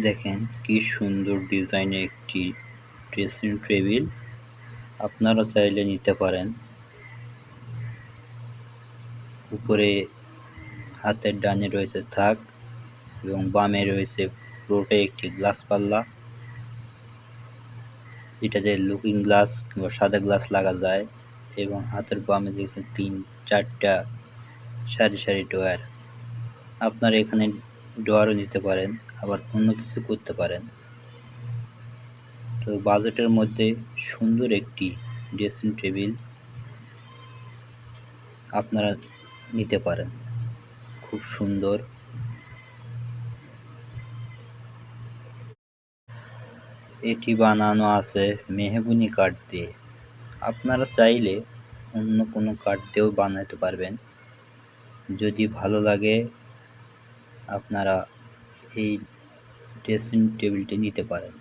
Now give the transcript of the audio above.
দেখেন কি সুন্দর ডিজাইনের একটি ড্রেসিং টেবিল। আপনারা চাইলে নিতে পারেন। উপরে হাতের ডানে রয়েছে থাক এবং বামে রয়েছে পুরোটাই একটি গ্লাস পাল্লা। যেটাতে লুকিং গ্লাস কিংবা সাদা গ্লাস লাগা যায় এবং হাতের বামে দিয়েছে তিন, চারটা সারি সারি ডয়ার আপনারা এখানে ডয়ারও নিতে পারেন। আবার অন্য কিছু করতে পারেন। তো বাজেটের মধ্যে সুন্দর একটি ড্রেসিং টেবিল আপনারা নিতে পারেন। খুব সুন্দর। এটি বানানো আছে মেহগুনি কাঠ দিয়ে। আপনারা চাইলে অন্য কোনো কাঠ দিয়েও বানাতে পারবেন। যদি ভালো লাগে, আপনারা এই ড্রেসিং টেবিলটি নিতে পারেন।